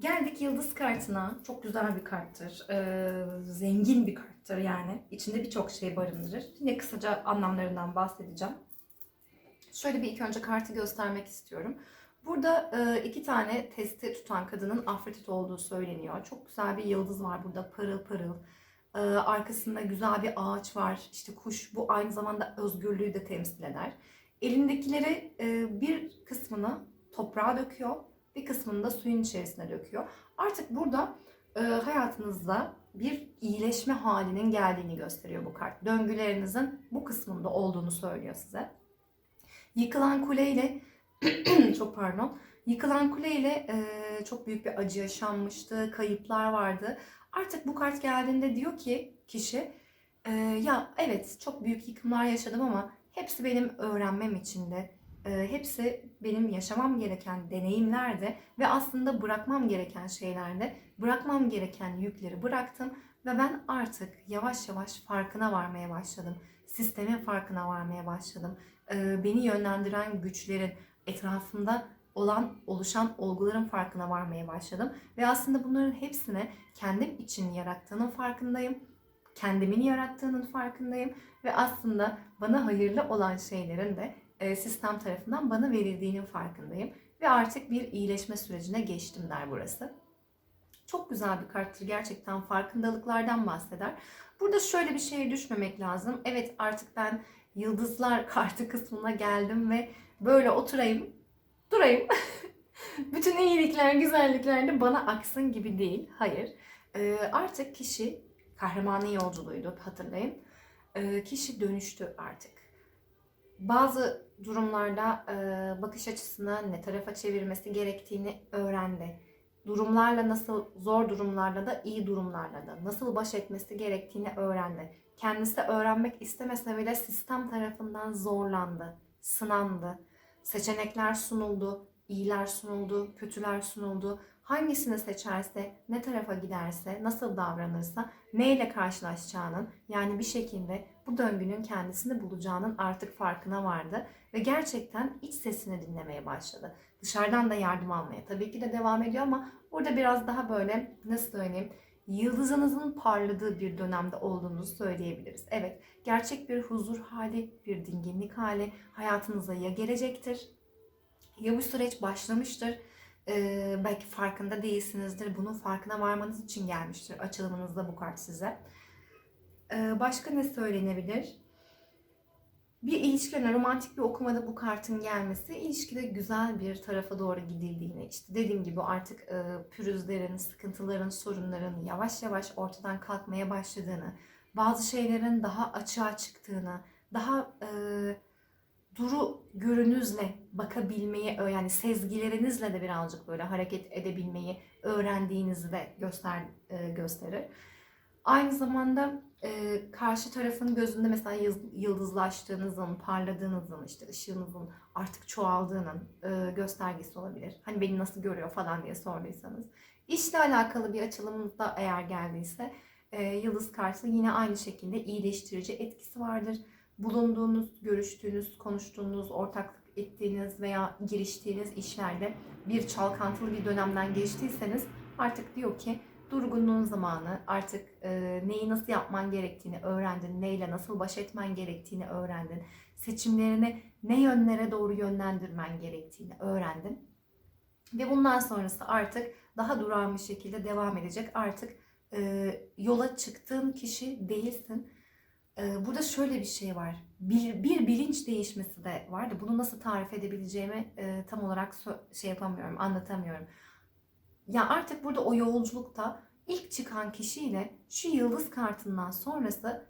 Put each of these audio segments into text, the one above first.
Geldik yıldız kartına. Çok güzel bir karttır. Ee, zengin bir karttır yani. İçinde birçok şey barındırır. Yine kısaca anlamlarından bahsedeceğim. Şöyle bir ilk önce kartı göstermek istiyorum. Burada e, iki tane testi tutan kadının Afrodit olduğu söyleniyor. Çok güzel bir yıldız var burada parıl parıl. Ee, arkasında güzel bir ağaç var. İşte kuş bu aynı zamanda özgürlüğü de temsil eder. Elindekileri e, bir kısmını toprağa döküyor bir kısmını da suyun içerisine döküyor. Artık burada e, hayatınızda bir iyileşme halinin geldiğini gösteriyor bu kart. Döngülerinizin bu kısmında olduğunu söylüyor size. Yıkılan kuleyle çok pardon. Yıkılan kuleyle e, çok büyük bir acı yaşanmıştı, kayıplar vardı. Artık bu kart geldiğinde diyor ki kişi e, ya evet çok büyük yıkımlar yaşadım ama hepsi benim öğrenmem içindi. E, hepsi benim yaşamam gereken deneyimlerdi ve aslında bırakmam gereken şeylerde bırakmam gereken yükleri bıraktım ve ben artık yavaş yavaş farkına varmaya başladım. Sistemin farkına varmaya başladım. E, beni yönlendiren güçlerin etrafımda olan oluşan olguların farkına varmaya başladım ve aslında bunların hepsini kendim için yarattığının farkındayım. Kendimin yarattığının farkındayım ve aslında bana hayırlı olan şeylerin de sistem tarafından bana verildiğinin farkındayım. Ve artık bir iyileşme sürecine geçtim der burası. Çok güzel bir karttır. Gerçekten farkındalıklardan bahseder. Burada şöyle bir şeye düşmemek lazım. Evet artık ben yıldızlar kartı kısmına geldim ve böyle oturayım, durayım. Bütün iyilikler, güzellikler de bana aksın gibi değil. Hayır. Ee, artık kişi kahramanı yolculuğuydu hatırlayın. Ee, kişi dönüştü artık bazı durumlarda e, bakış açısını ne tarafa çevirmesi gerektiğini öğrendi. Durumlarla nasıl zor durumlarla da iyi durumlarla da nasıl baş etmesi gerektiğini öğrendi. Kendisi öğrenmek istemese bile sistem tarafından zorlandı, sınandı. Seçenekler sunuldu, iyiler sunuldu, kötüler sunuldu. Hangisini seçerse, ne tarafa giderse, nasıl davranırsa, neyle karşılaşacağının yani bir şekilde bu döngünün kendisini bulacağının artık farkına vardı ve gerçekten iç sesini dinlemeye başladı. Dışarıdan da yardım almaya tabii ki de devam ediyor ama burada biraz daha böyle nasıl söyleyeyim yıldızınızın parladığı bir dönemde olduğunuzu söyleyebiliriz. Evet, gerçek bir huzur hali, bir dinginlik hali hayatınıza ya gelecektir ya bu süreç başlamıştır. Ee, belki farkında değilsinizdir. Bunun farkına varmanız için gelmiştir açılımınızda bu kart size. Ee, başka ne söylenebilir? Bir ilişkide, romantik bir okumada bu kartın gelmesi, ilişkide güzel bir tarafa doğru gidildiğini, işte dediğim gibi artık e, pürüzlerin, sıkıntıların, sorunların yavaş yavaş ortadan kalkmaya başladığını, bazı şeylerin daha açığa çıktığını, daha e, duru görünüzle bakabilmeyi, yani sezgilerinizle de birazcık böyle hareket edebilmeyi öğrendiğinizi de göster, e, gösterir. Aynı zamanda e, karşı tarafın gözünde mesela yıldızlaştığınızın, parladığınızın, işte ışığınızın artık çoğaldığının e, göstergesi olabilir. Hani beni nasıl görüyor falan diye sorduysanız. İşle alakalı bir açılımınızda eğer geldiyse e, yıldız kartı yine aynı şekilde iyileştirici etkisi vardır. Bulunduğunuz, görüştüğünüz, konuştuğunuz, ortaklık ettiğiniz veya giriştiğiniz işlerde bir çalkantılı bir dönemden geçtiyseniz artık diyor ki durgunluğun zamanı artık e, neyi nasıl yapman gerektiğini öğrendin, neyle nasıl baş etmen gerektiğini öğrendin, seçimlerini ne yönlere doğru yönlendirmen gerektiğini öğrendin. Ve bundan sonrası artık daha durağan bir şekilde devam edecek. Artık e, yola çıktığın kişi değilsin. E, burada şöyle bir şey var. Bir, bir bilinç değişmesi de vardı. Bunu nasıl tarif edebileceğimi e, tam olarak so- şey yapamıyorum, anlatamıyorum. Ya artık burada o yolculukta ilk çıkan kişiyle şu yıldız kartından sonrası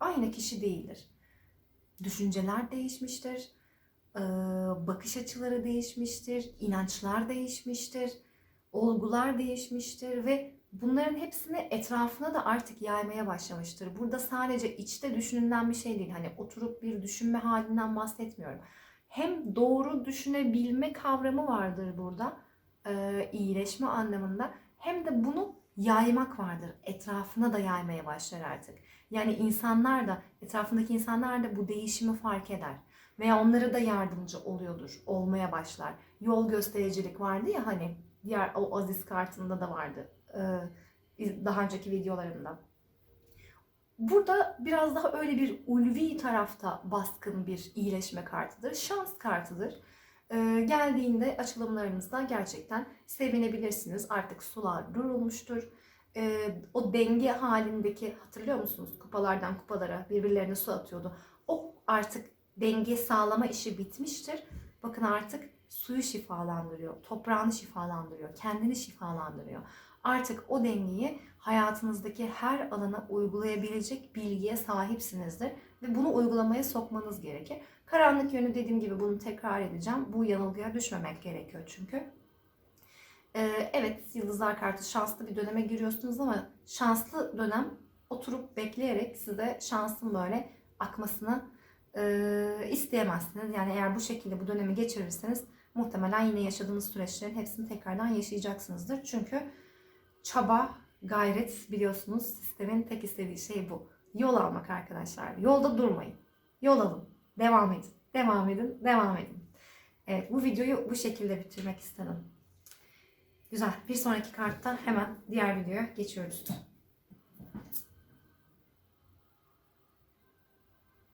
aynı kişi değildir. Düşünceler değişmiştir, bakış açıları değişmiştir, inançlar değişmiştir, olgular değişmiştir ve bunların hepsini etrafına da artık yaymaya başlamıştır. Burada sadece içte düşünülen bir şey değil. Hani oturup bir düşünme halinden bahsetmiyorum. Hem doğru düşünebilme kavramı vardır burada e, iyileşme anlamında hem de bunu yaymak vardır. Etrafına da yaymaya başlar artık. Yani insanlar da, etrafındaki insanlar da bu değişimi fark eder. Veya onlara da yardımcı oluyordur, olmaya başlar. Yol göstericilik vardı ya hani diğer o Aziz kartında da vardı. Ee, daha önceki videolarımda. Burada biraz daha öyle bir ulvi tarafta baskın bir iyileşme kartıdır. Şans kartıdır. Ee, geldiğinde açılımlarınızda gerçekten sevinebilirsiniz. Artık sular durulmuştur. Ee, o denge halindeki hatırlıyor musunuz? Kupalardan kupalara birbirlerine su atıyordu. O artık denge sağlama işi bitmiştir. Bakın artık suyu şifalandırıyor, toprağını şifalandırıyor, kendini şifalandırıyor. Artık o dengeyi hayatınızdaki her alana uygulayabilecek bilgiye sahipsinizdir ve bunu uygulamaya sokmanız gerekir. Karanlık yönü dediğim gibi bunu tekrar edeceğim. Bu yanılgıya düşmemek gerekiyor çünkü. Ee, evet yıldızlar kartı şanslı bir döneme giriyorsunuz ama şanslı dönem oturup bekleyerek size şansın böyle akmasını e, isteyemezsiniz. Yani eğer bu şekilde bu dönemi geçirirseniz muhtemelen yine yaşadığınız süreçlerin hepsini tekrardan yaşayacaksınızdır. Çünkü çaba, gayret biliyorsunuz sistemin tek istediği şey bu. Yol almak arkadaşlar. Yolda durmayın. Yol alın. Devam edin. Devam edin. Devam edin. Evet bu videoyu bu şekilde bitirmek istedim. Güzel. Bir sonraki karttan hemen diğer videoya geçiyoruz.